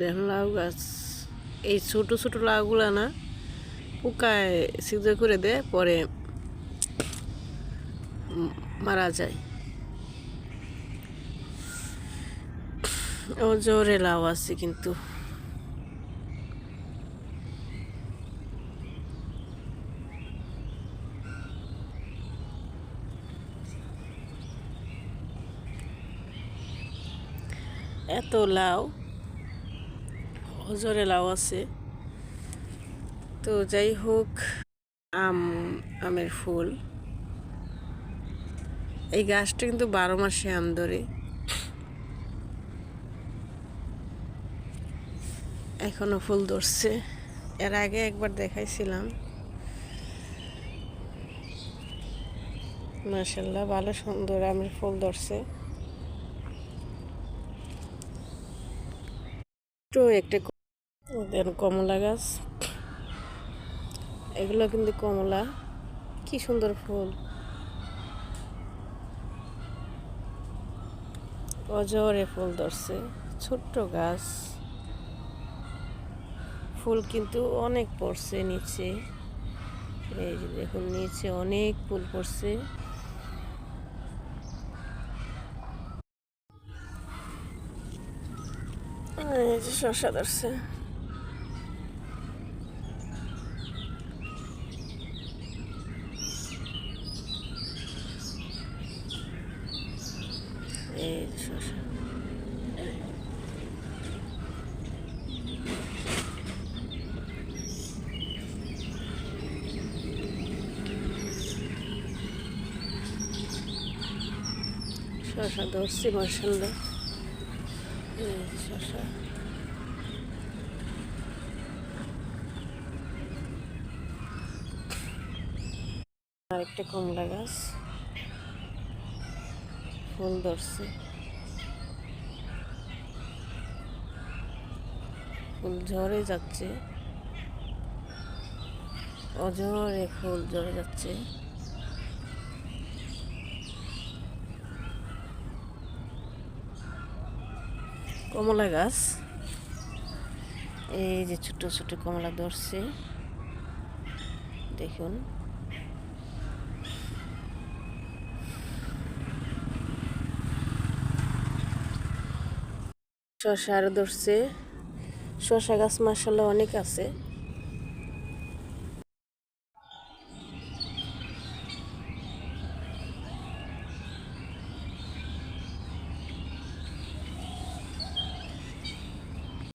দেখুন লাউ গাছ। এই ছোট ছোট লাউগুলা না পোকায় সিদ্ধ করে দেয়, পরে মারা যায়। ও জোরে লাউ আছে কিন্তু। এত লাউ। হজরে লাউ আছে। তো যাই হোক, আম, আমের ফুল। এই গাছটা কিন্তু বারো মাসে আম ধরে। এখনও ফুল ধরছে। এর আগে একবার দেখাইছিলাম। মাসাল্লাহ ভালো সুন্দর আমের ফুল ধরছে। তো একটা দেন কমলা গাছ। এগুলো কিন্তু কমলা। কি সুন্দর ফুল। অজরে ফুল ধরছে। ছোট্ট গাছ। ফুল কিন্তু অনেক পড়ছে নিচে। এই যে দেখুন, নিচে অনেক ফুল পড়ছে। এই যে শশা ধরছে এই যে শশা শশা ধরছি যে শশা। আরেকটা কমলা গাছ। ফুল ধরছে। ফুল ঝরে যাচ্ছে। অঝরে ফুল ঝরে যাচ্ছে। কমলা গাছ। এই যে ছোট ছোট কমলা ধরছে। দেখুন। শশা আরও ধরছে। শশা গাছ মাসাল্লাহ অনেক আছে।